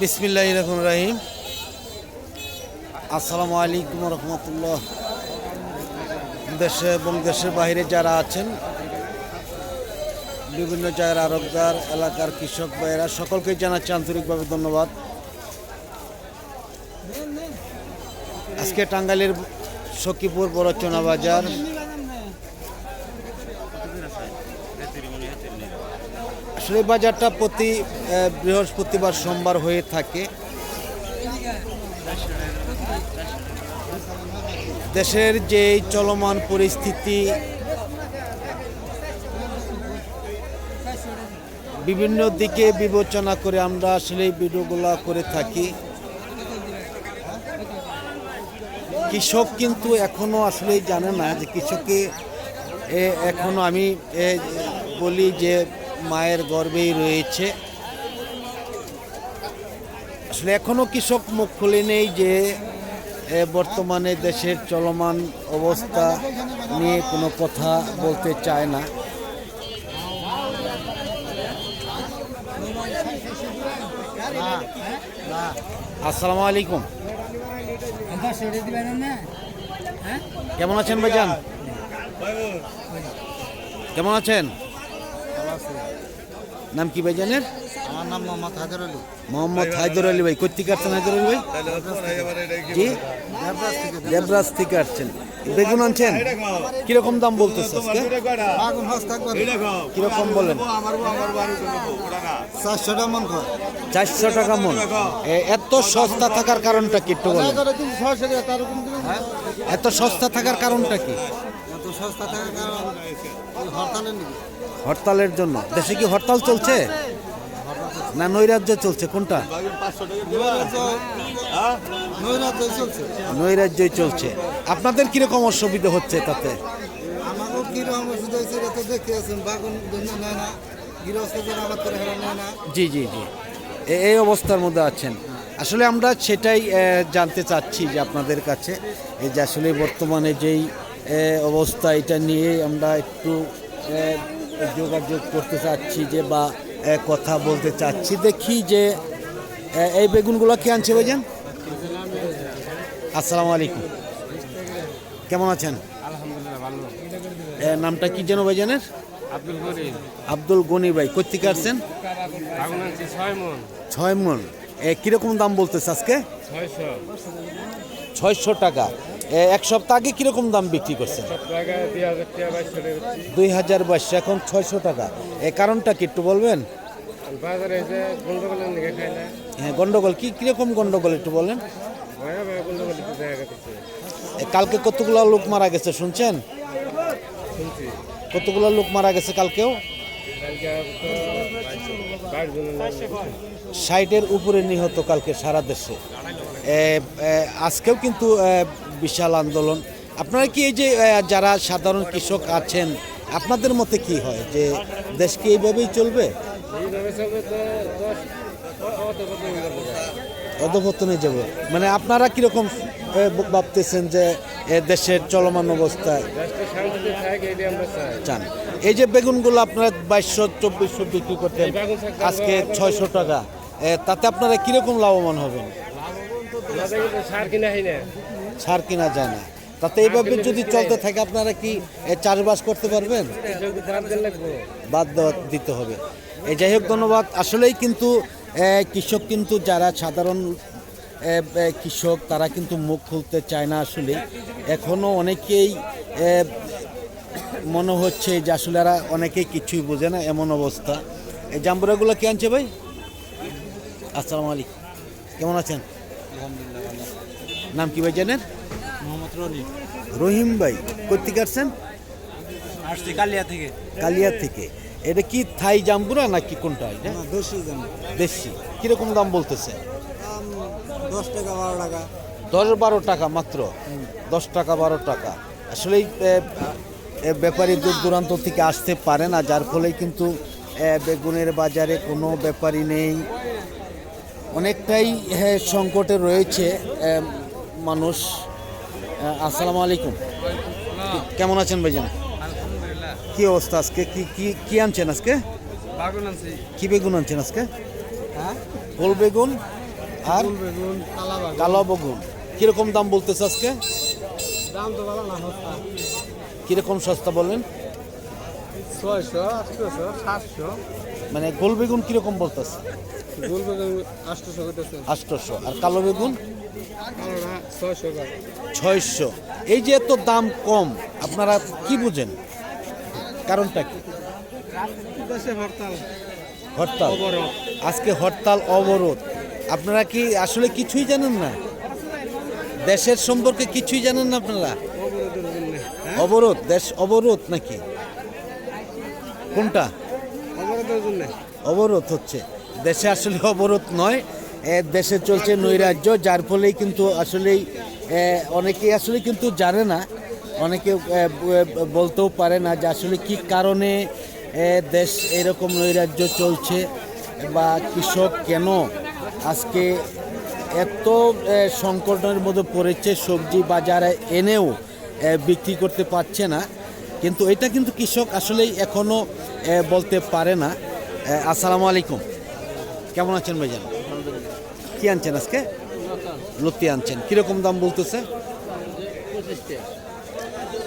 বিসমিল্লাহ রহমান রাহিম। আসসালামু আলাইকুম রহমতুল্লাহ। দেশে এবং দেশের বাইরে যারা আছেন, বিভিন্ন জায়গার আরবদার, এলাকার কৃষক ভাইয়েরা, সকলকে জানাচ্ছি আন্তরিকভাবে ধন্যবাদ। আজকে টাঙ্গাইলের সখীপুর বড়চনা বাজার আসলে বাজারটা প্রতি বৃহস্পতিবার সোমবার হয়ে থাকে। দেশের যে চলমান পরিস্থিতি বিভিন্ন দিকে বিবেচনা করে আমরা আসলে ভিডিওগুলো করে থাকি। কৃষক কিন্তু এখনও আসলে জানে না যে কৃষকে এ, এখনও আমি বলি যে মায়ের গর্ভেই রয়েছে। আসলে এখনও কৃষক মুখ খুলে নেই যে বর্তমানে দেশের চলমান অবস্থা নিয়ে কোনো কথা বলতে চায় না। আসসালামু আলাইকুম। কেমন আছেন ভাইজান? কেমন আছেন? নাম কি ভাইজানের আমার নাম মোহাম্মদ আলী। মোহাম্মদ হায়দর আলী ভাই। কোথেকে আসছেন হায়দর আলী ভাই? জি দেবরাজ থেকে। আসছেন। বেগুন আনছেন? কীরকম দাম বলতেছে আজকে? আগুন কীরকম বলেন? চারশো টাকা মন চারশো টাকা মন। এত সস্তা থাকার কারণটা কি একটু বলেন? এত সস্তা থাকার কারণটা কি? সস্তা থাকার কারণ হরতালের হরতালের জন্য। দেশে কি হরতাল চলছে? না নৈরাজ্য চলছে? কোনটা? নৈরাজ্যই চলছে। আপনাদের কীরকম অসুবিধা হচ্ছে তাতে? আমাকেও কীরকম ওষুধ হয়েছে এটা তো দেখতে আছেন বাগুন নেয় না গৃহস্থ যারা করে নেয় না। জি জি জি। এই অবস্থার মধ্যে আছেন। আসলে আমরা সেটাই জানতে চাচ্ছি যে আপনাদের কাছে এই যে আসলে বর্তমানে যেই অবস্থা এটা নিয়ে আমরা একটু যোগাযোগ করতে চাচ্ছি যে বা কথা বলতে চাচ্ছি। দেখি যে এই বেগুনগুলো কে আনছে ভাইজান? আসসালামু আলাইকুম। কেমন আছেন? নামটা কি যেন ভাইজানের? আব্দুল গনি। ভাই কোথেকে আসছেন ছয় মন। কীরকম দাম বলতেছে আজকে? ছয়শো টাকা। এক সপ্তাহ আগে কীরকম দাম বিক্রি করছেন? জায়গায় দুই হাজার বাইশ বাইশশো এখন ছয়শো টাকা। এ কারণটা কি একটু বলবেন? হ্যাঁ গন্ডগোল। কি কীরকম গন্ডগোল একটু বলেন? কালকে কতগুলো লোক মারা গেছে শুনছেন? কতগুলো লোক মারা গেছে কালকেও? ষাটের উপরে নিহত কালকে সারা দেশে। আজকেও কিন্তু বিশাল আন্দোলন। আপনারা কি এই যে যারা সাধারণ কৃষক আছেন, আপনাদের মতে কি হয় যে দেশ কি এইভাবেই চলবে? অধপতনে যাব। মানে আপনারা কীরকম ভাবতেছেন যে দেশের চলমান অবস্থায় চান। এই যে বেগুনগুলো আপনারা বাইশশো, চব্বিশশো বিক্রি করতেন, আজকে ছয়শো টাকা তাতে আপনারা কীরকম লাভবান হবেন? সার কিনা যায় না। তাতে এইভাবে যদি চলতে থাকে, আপনারা কি চাষবাস করতে পারবেন? বাদ দিতে হবে। এই যাই হোক, ধন্যবাদ। আসলেই কিন্তু কৃষক কিন্তু যারা সাধারণ কৃষক, তারা কিন্তু মুখ খুলতে চায় না আসলে এখনও অনেকেই মনে হচ্ছে যে আসলে এরা অনেকেই কিছুই বোঝে না, এমন অবস্থা। এই জাম্বুরাগুলো কে আনছে ভাই? আসসালামু আলাইকুম। কেমন আছেন? নাম কি ভাই জানেন? মোহাম্মদ রহিম ভাই কোথেকে আসছেন? আসছি কালিয়া থেকে। কালিয়া থেকে। এটা কি থাই জাম্বুরা নাকি কোনটা এটা? বেশি জানি দেশি। কীরকম দাম বলতেছে? দশ টাকা বারো টাকা। দশ বারো টাকা মাত্র? দশ টাকা বারো টাকা। আসলে ব্যাপারী দূর দূরান্ত থেকে আসতে পারে না যার ফলে কিন্তু বেগুনের বাজারে কোনো ব্যাপারই নেই। অনেকটাই হ্যাঁ, সংকটে রয়েছে মানুষ আসসালামু আলাইকুম। কেমন আছেন ভাইজান? কি অবস্থা আজকে? কি কি কি আনছেন আজকে? কি বেগুন আনছেন আজকে? হ্যাঁ? গোল বেগুন আর বেগুন কালো বেগুন। কীরকম দাম বলতেছে আজকে? দাম তো ভালো না সস্তা। কীরকম সস্তা বললেন ছয়শো আটশোশো সাতশো। মানে গোল বেগুন কীরকম বলতেছে? গোল বেগুন আটশোশো আটশোশো। আর কালো বেগুন? ছয়শো। এই যে এত দাম কম আপনারা কি বুঝেন? কারণটা কি? হরতাল। আজকে হরতাল অবরোধ। আপনারা কি আসলে কিছুই জানেন না? দেশের সম্পর্কে কিছুই জানেন না আপনারা? অবরোধ দেশ অবরোধ নাকি? কোনটা? অবরোধ হচ্ছে। দেশে আসলে অবরোধ নয় দেশে চলছে নৈরাজ্য, যার ফলেই কিন্তু আসলেই অনেকেই আসলে কিন্তু জানে না, অনেকে বলতেও পারে না যে আসলে কি কারণে দেশ এরকম নৈরাজ্য চলছে বা কৃষক কেন আজকে এত সংকটের মধ্যে পড়েছে সবজি বাজারে এনেও বিক্রি করতে পারছে না। কিন্তু এটা কিন্তু কৃষক আসলেই এখনও বলতে পারে না। আসসালামু আলাইকুম। কেমন আছেন ভাইজান? কি আনছেন আজকে? লতি আনছেন। কীরকম দাম বলতেছে?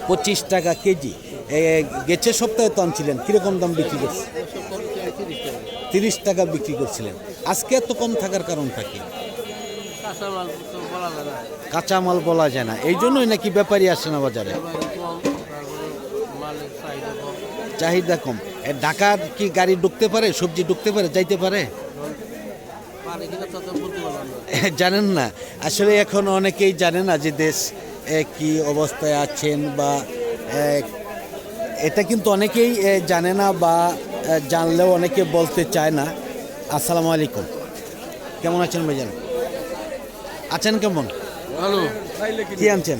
পঁচিশ টাকা কেজি। গেছে সপ্তাহে তো আনছিলেন। কীরকম দাম বিক্রি করছে? তিরিশ টাকা বিক্রি করছিলেন। আজকে এত কম থাকার কারণটা কি? কাঁচামাল বলা যায় না। এই জন্যই নাকি ব্যাপারী আসে না বাজারে? চাহিদা কম। ঢাকার কি গাড়ি ঢুকতে পারে? সবজি ঢুকতে পারে? যাইতে পারে কিনা তা তো বলতে পারলাম না জানেন না। আসলে এখন অনেকেই জানে না যে দেশ কি অবস্থায় আছেন বা এটা কিন্তু অনেকেই জানে না বা জানলেও অনেকে বলতে চায় না। আসসালামু আলাইকুম। কেমন আছেন ভাইজান? আছেন কেমন? কি আনছেন?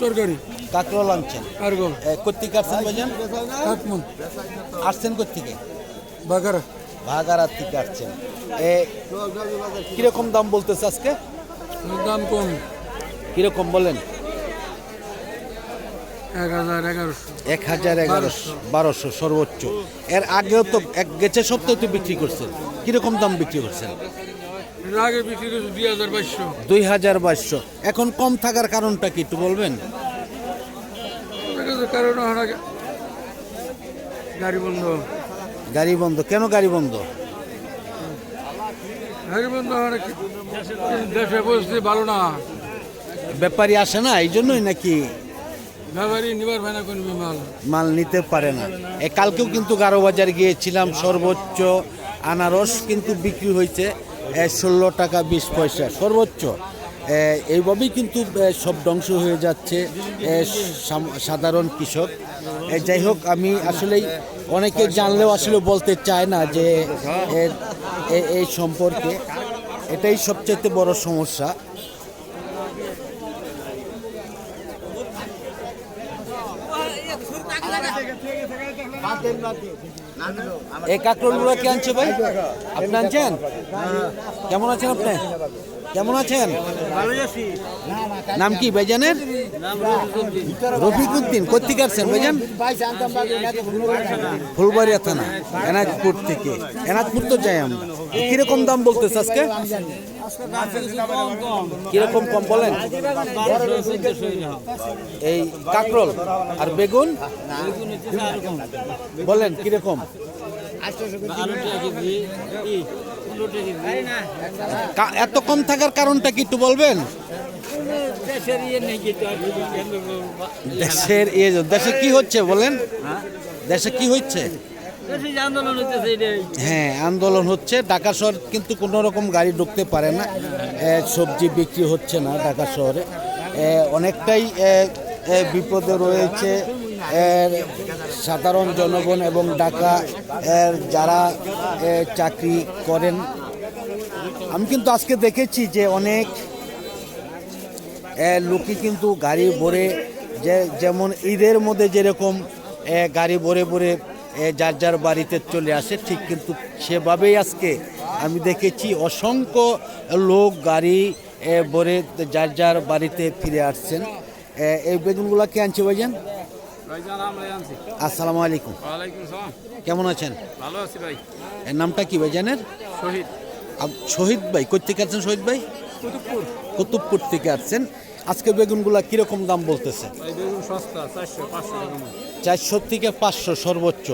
তরকারি। কাকরল আনছেন। আসছেন ভাইজান? আসছেন বাগারা ভাগারার থেকে আসছেন এ কীরকম দাম বলতেছে আজকে? দাম কম। কীরকম বলেন? এক হাজার এগারোশো। বারোশো সর্বোচ্চ। এর আগেও তো এক গেছে সপ্তাহে তো বিক্রি করছেন। কীরকম দাম বিক্রি করছেন? আগে বিক্রি করছি দুই হাজার বাইশশো। দুই হাজার বাইশশো। এখন কম থাকার কারণটা কি একটু বলবেন? কারণ গাড়ি বন্ধ। গাড়ি বন্ধ কেন গাড়ি বন্ধ গাড়ি বন্ধ ওরা পরিস্থিতি ভালো না। ব্যাপারী আসে না এই জন্যই নাকি? ব্যাপারী নিবার ভাই না কোনো মাল। মাল নিতে পারে না। কালকেও কিন্তু গারো বাজার গিয়েছিলাম সর্বোচ্চ আনারস কিন্তু বিক্রি হয়েছে ষোলো টাকা বিশ পয়সা সর্বোচ্চ। এইভাবেই কিন্তু সব ধ্বংস হয়ে যাচ্ছে সাধারণ কৃষক। যাই হোক আমি আসলেই অনেকে জানলেও আসলে বলতে চায় না যে এর- এই সম্পর্কে। এটাই সবচেয়ে বড় সমস্যা। এই কাঁকড়গুলো কে আনছে ভাই? আপনি আনছেন? কেমন আছেন আপনি? কেমন আছেন? নাম কি ভাইজানের? রফিকুদ্দিন কোথেকে আসছেন ফুলবাড়িয়া থানা, এনাজপুর থেকে। এনাজপুর তো যাই আমরা। কীরকম দাম বলতেছে আজকে? কীরকম কম বলেন? এই কাকরল আর বেগুন? বলেন, কীরকম? এত কম থাকার কারণটা কি একটু বলবেন? দেশের ইয়ে দেশে কি হচ্ছে বলেন? দেশে কি হচ্ছে? হ্যাঁ আন্দোলন হচ্ছে। ঢাকা শহর কিন্তু কোনো রকম গাড়ি ঢুকতে পারে না। সবজি বিক্রি হচ্ছে না ঢাকা শহরে। অনেকটাই বিপদে রয়েছে। সাধারণ জনগণ এবং ঢাকা এর যারা চাকরি করেন। আমি কিন্তু আজকে দেখেছি যে অনেক এ, লোকই কিন্তু গাড়ি ভরে যে যেমন ঈদের মধ্যে যেরকম গাড়ি ভরে ভরে যার যার বাড়িতে চলে আসে ঠিক কিন্তু সেভাবেই আজকে আমি দেখেছি অসংখ্য লোক গাড়ি ভরে যার যার বাড়িতে ফিরে আসছেন। এই বেগুনগুলো কে আনছে ভাইজান? আসসালামু আলাইকুম। কেমন আছেন? ভালো আছি ভাই। এর নামটা কি ভাইজানের? শহীদ। শহীদ ভাই কোথেকে আসছেন শহীদ ভাই? কুতুবপুর থেকে আসছেন? আজকে বেগুনগুলা কীরকম দাম বলতেছে? চারশো থেকে পাঁচশো সর্বোচ্চ।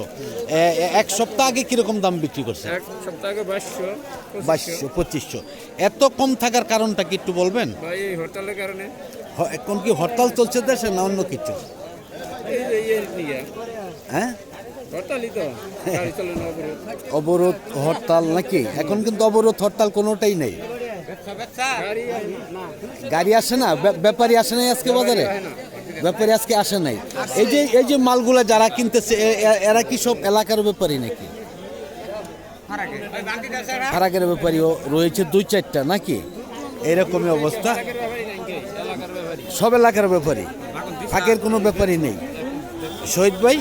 এক সপ্তাহ আগে কীরকম দাম বিক্রি করছে এক সপ্তাহ আগে বাইশশো পঁচিশশো। এত কম থাকার কারণটা কি একটু বলবেন? এখন কি হরতাল চলছে দেশে না অন্য কিছু? ইয়ে হ্যাঁ? অবরোধ হরতাল নাকি? এখন কিন্তু অবরোধ হরতাল কোনোটাই নেই। গাড়ি আসে না? ব্যাপ- ব্যাপারী আসে নাই আজকে বাজারে? ব্যাপারী আজকে আসে নাই। এই যে এই যে মালগুলা যারা কিনতেছে এরা কি সব এলাকার ব্যাপারী নাকি? ফারাকের ব্যাপারীও রয়েছে দুই চারটা নাকি? এরকমই অবস্থা। সব এলাকার ব্যাপারী। ফাঁকের কোনো ব্যাপারই নেই। শহীদ ভাই?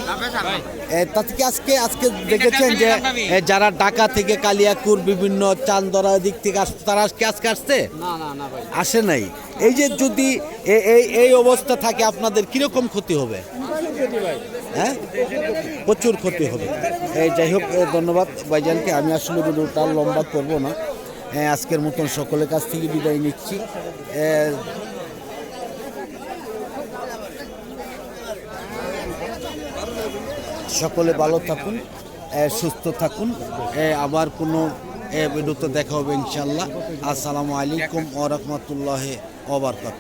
তা থেকে আজকে আজকে দেখেছেন যে যারা ঢাকা থেকে কালিয়াকুর বিভিন্ন চান্দরা দিক থেকে আসছে তারা আজকে আজকে আসছে? আসে নাই। এই যে যদি এই এই অবস্থা থাকে আপনাদের কীরকম ক্ষতি হবে? হ্যাঁ? প্রচুর ক্ষতি হবে। এই যাই হোক ধন্যবাদ ভাইজানকে। আমি আসলে ভিডিওটা লম্বা করব না। আজকের মতন সকলের কাছ থেকে বিদায় নিচ্ছি। সকলে ভালো থাকুন সুস্থ থাকুন। আবার কোনো ভিডিওতে দেখা হবে ইনশাল্লাহ আসসালামু আলাইকুম ও রহমতুল্লাহ ওবরকাত